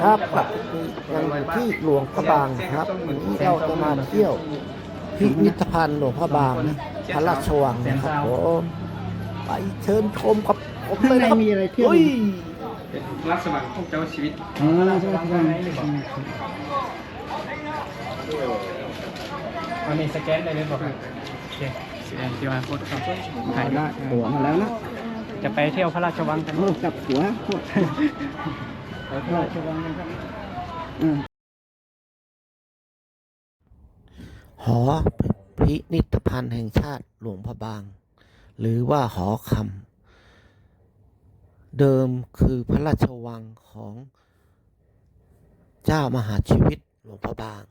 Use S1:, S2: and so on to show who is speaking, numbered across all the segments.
S1: ครับกลับยังอยู่ที่หลวงพระบางนะครับวันนี้เราจะมาเที่ยวพิพิธภัณฑ์หลวงพระบางนะพระราชวังนะครับผมไปเชิญชมกับผม
S2: ข้าง
S1: เลย
S2: ใน
S1: นะครับ
S2: มีอะไรเที่ยว
S1: อุ้ย
S3: เป็นรักสมัครของเจ้าชีวิต
S2: อ๋อราชวัง
S3: อันนี้สแกนได้เลยบอกครับโอเคสแกน QR code ครับถ่าย
S2: ได้ตั๋วมาแล้วนะ
S3: จะไปเที่ยวพระราชวังกัน
S2: โอ้กลับหัวพวก
S3: ไปพระราชวังกันครับ
S2: อืม
S1: หอพินิธภัณฑ์แห่งชาติหลวงพระบาง หรือว่าหอคำเดิมคือพระราชวังของเจ้ามหาชีวิตหลวงพระบาง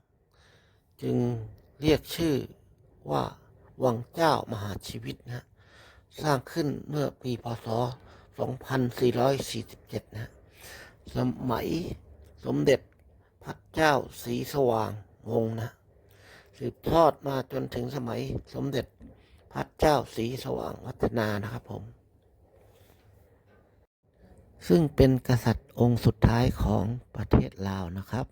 S1: จึงเรียกชื่อว่าวังเจ้ามหาชีวิตนะสร้างขึ้นเมื่อปีพศ 2447 นะ สมัยสมเด็จพระเจ้าสีสว่างวงศ์นะ สืบทอดมาจนถึงสมัยสมเด็จพระเจ้าสีสว่างวัฒนานะครับผม ซึ่งเป็นกษัตริย์องค์สุดท้ายของประเทศลาวนะครับ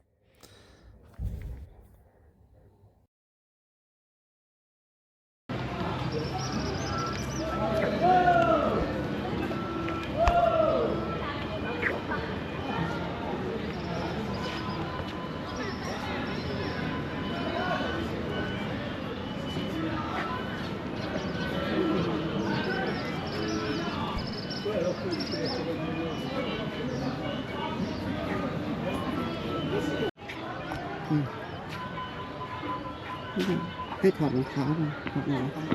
S2: ให้ถอดรองเท้ามาถอดรองเท้า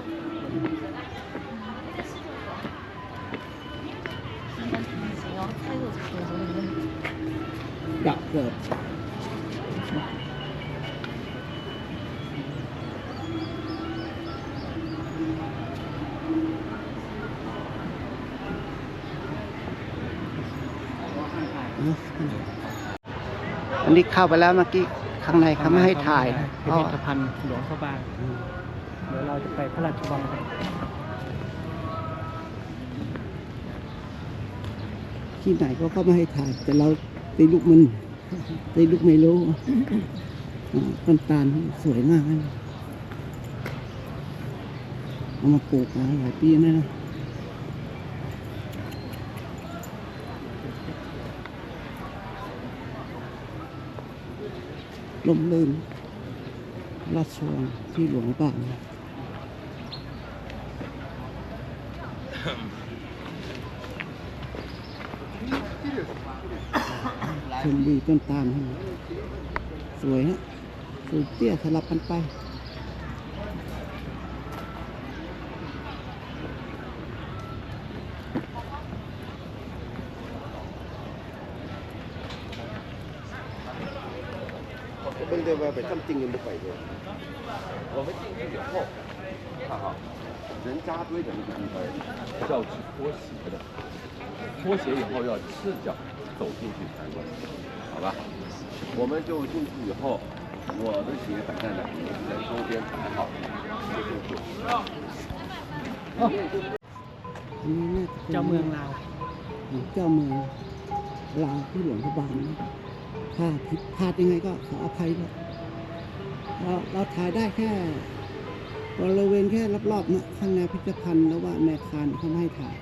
S2: ดับเกิด อันนี้เข้าไปแล้วเมื่อกี้ข้างในเขาไม่ให้ถ่ายนะ
S3: พิพิธภัณฑ์หลวงพระบางเดี๋ยวเราจะไปพระราชวังกัน
S2: ที่ไหนก็เขาไม่ให้ถ่าย แต่เราตีลูกมันตีลูกไม่รู้อ่าต้นตาลสวยมากนะเอามาปลูกมาหลายปีแล้วนะ ลมลื่นราชวงที่หลวงป่างชมดีต้นตาลสวยฮะสวยเตี้ยสลับกันไป
S4: 我们这边北他们经营不会的。我们进去以后，看哈，人扎堆的那个地方是要去脱鞋的，脱鞋以后要赤脚走进去参观，好吧？我们就进去以后，我的鞋摆在哪里？在周边摆好，就进去。
S2: อันนี้น่าจะป็น
S3: เจ้าเมืองลาว
S2: เจ้าเมืองลาวที่หลวงพระบาง นะถ้าผิดพลาดยังไงก็ขออภัยด้วยเราเราถ่ายได้แค่บริเวณแค่รอบๆนะข้างในพิพิธภัณฑ์แล้วว่าในอาคารเขาไม่ให้ถ่าย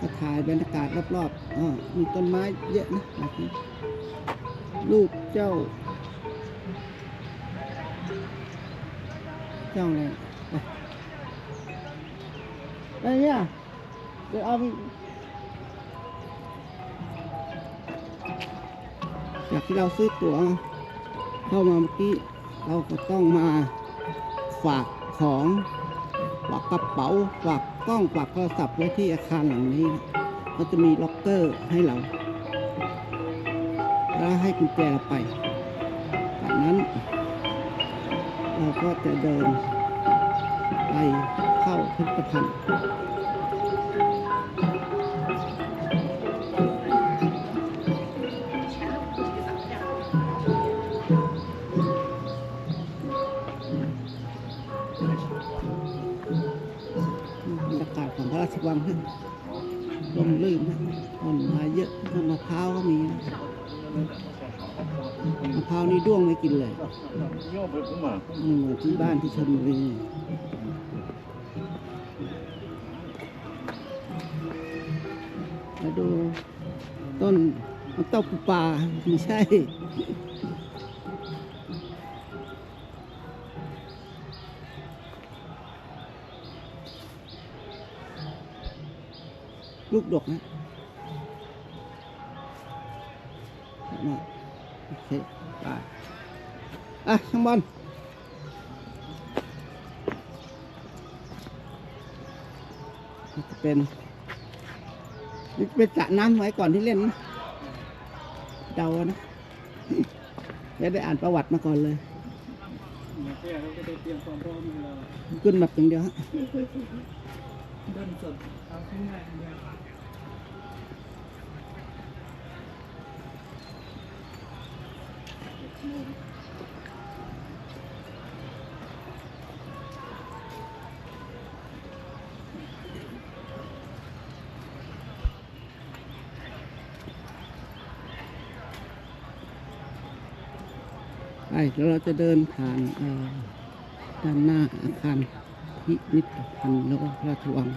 S2: ก็ถ่ายบรรยากาศรอบๆอ๋อมีต้นไม้เยอะนะแบบนี้รูปเจ้า เจ้าอะไรไปเนี่ยเดี๋ยวเอา จากที่เราซื้อตั๋วเข้ามาเมื่อกี้เราก็ต้องมาฝากของฝากกระเป๋าฝากกล้องฝากโทรศัพท์ไว้ที่อาคารหลังนี้ก็จะมีล็อกเกอร์ให้เรา แล้วให้กุญแจเราไปจากนั้น เราก็จะเดินไปเข้าพิพิธภัณฑ์ กาศของพระราชวังฮะลมลื่นนะต้นไม้เยอะต้นมะพร้าวก็มีมะพร้าวนี่ด้วงไม่กินเลยอืมที่บ้านที่ชลบุรีมาดูต้นมะเต้าปูปลาไม่ใช่ ลูกดกนะนะโอเคไปอะช่างบอลนี่จะเป็นเป็นสระน้ำไว้ก่อนที่เล่นนะเดานะจะได้อ่านประวัติมาก่อนเลยขึ้นแบบอย่างเดียวฮะ
S3: เดินสดเอาง่ายๆเดียว
S2: ไปเดี๋ยวเราจะเดินผ่านด้านหน้าอาคารพิพิธภัณฑ์แล้วก็ระราชวัง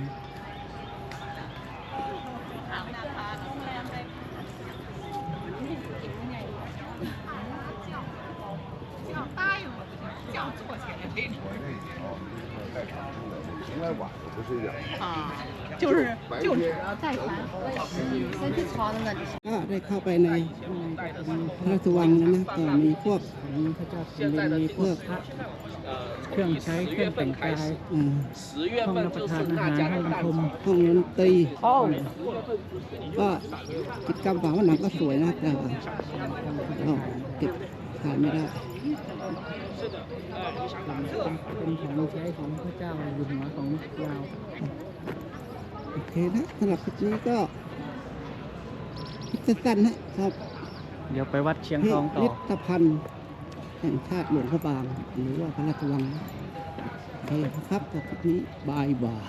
S4: 从来晚上不睡觉，
S5: 啊，就是
S4: 白
S5: 就是
S4: 天
S5: 带团，身体操的那就是。
S2: ก็ได้เข้าไปในพระราชวังแล้วนะก็มีพวก
S3: พระเจ้าแผ่นดินมีพวกพระเครื่องใช้เครื่องแต่งกาย
S2: เอ่อ
S6: 十月
S3: ห้อง
S6: 份
S3: รับประ
S6: 就
S3: ทาน
S6: 是
S3: อา
S6: 大
S3: หาร
S6: 家
S3: ห้อง
S6: 的
S3: ประ
S6: 淡
S3: ชุม
S2: ห้องดนตรี
S6: 哦，
S2: ก็กิจกรรมฝาผนังก็สวยนะแต่ว่าก็เก็บถ่ายไม่ได้
S3: เป็นของใช้ของพระเจ้าอยู่หัวของเราว
S2: โอเคนะสำหรับคลิปนี้ก็คลิปสั้นๆนะครับ
S3: เดี๋ยวไปวัดเชียง
S2: พิ
S3: ทองต่อ
S2: พิธภัณฑ์แห่งชาติหลวงพระบาง หรือว่าพระราชวังโอเคนะครับสำหรับคลิปนี้บายบาย